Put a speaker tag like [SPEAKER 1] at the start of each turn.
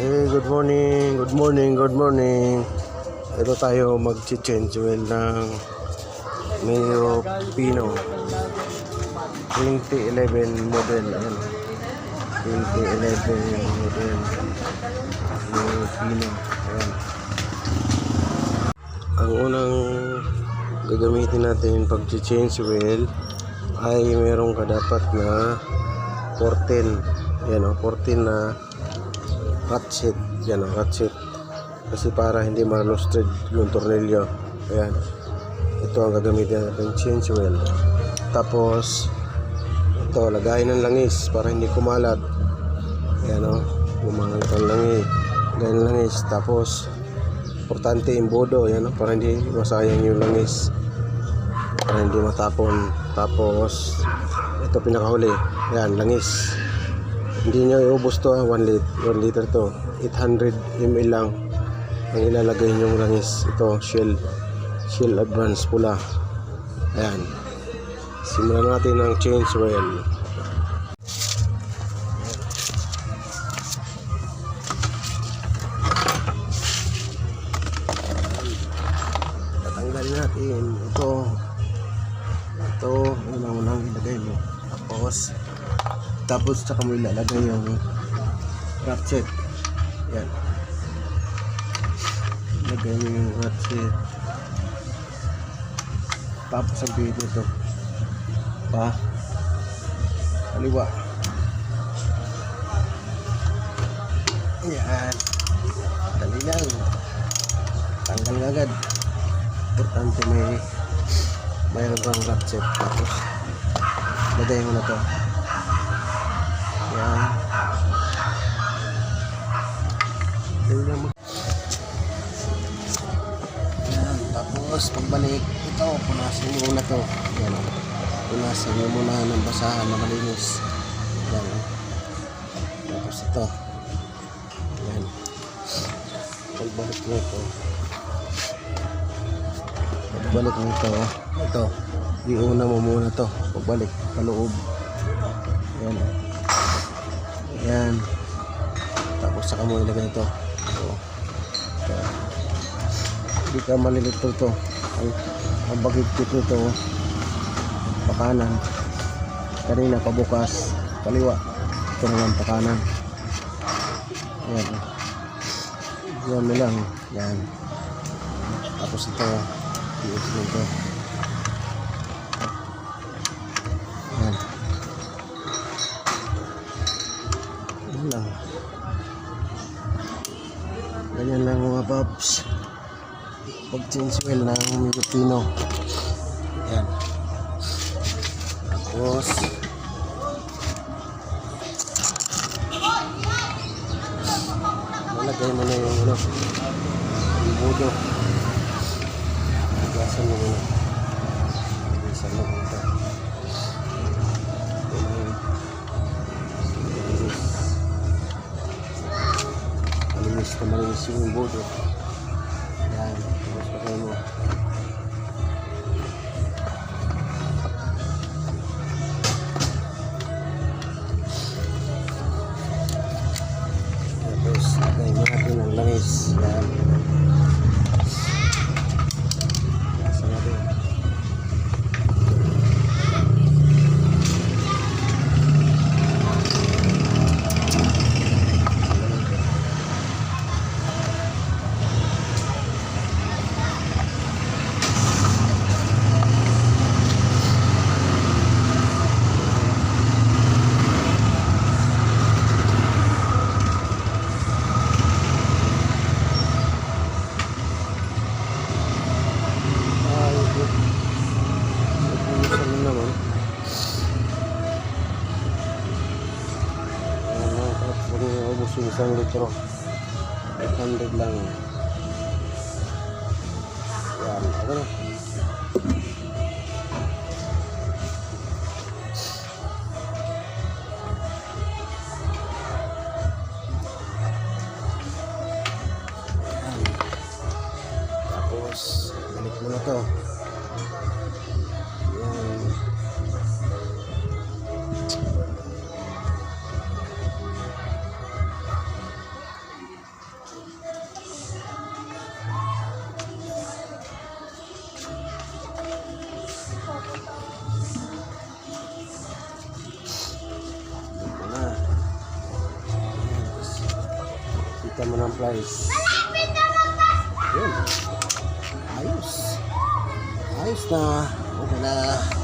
[SPEAKER 1] Hey, good morning, good morning, good morning. Ito tayo mag-change oil ng Mayo Pino 2011 model. Ayan. 2011 model Mayo Pino. Ayan. Ang unang gagamitin natin pag-change oil ay meron ka dapat na 14. Yan o, 14 na ratchet yan ang ratchet kasi para hindi malustred yung tornilyo. Ayan. Ito ang gagamitin natin. Change oil tapos ito lagayin ng langis para hindi kumalat. Ayan o gumagamit ang langis. Lagayin ng langis. Tapos importante yung bodo. Ayan o para hindi masayang yung langis. Para hindi matapon. Tapos ito pinakahuli. Ayan langis hindi nyo iubos to 1 liter, 1 liter to. 800 ml lang ang ilalagay nyong langis. Ito shell shell advance pula. Ayan. Simulan natin ang change oil tatanggalin natin. Ito. Ito. Yun ang unang ilagay mo. Tapos tapos saka mo ilalagay yung ratchet yan. Ilagay mo yung ratchet tapos sabihin ito. Pa. Kaliwa. Yan. Dali lang. Tanggal agad. Importante may mayroon kang ratchet tapos lagay mo na to yan. Yan. Tapos, pagbalik, ito, punasan mo muna to. Yan. Punasan mo muna ng basahan na malinis. Yan. Tapos ito. Yan. Pagbalik mo ito. Pagbalik mo ito. Ito. Iuna mo muna to. Pagbalik. Paloob. Yan. o. Yan. Tapos saka mo ilagay ito. Ito. Ito. Hindi ka malilito to. Ang, ang bagigtit nito, pakanan. Kanina pabukas, kaliwa. Ito naman pakanan. Yan. Yan mo lang. Yan. Tapos ito, ius nito. Yan. Paps. Pag change oil ng Filipino. Yan. Tapos malagay mo na yung ano yung budo. Gasan mo muna. Gasan mo na malinis yung bodo. Yan. Tapos patay mo. Ubos yung isang litro. 800 lang. Yan, ako na. Tapos, balik mo na to. Ng pliers. Yun. Ayos. Ayos na. Okay na.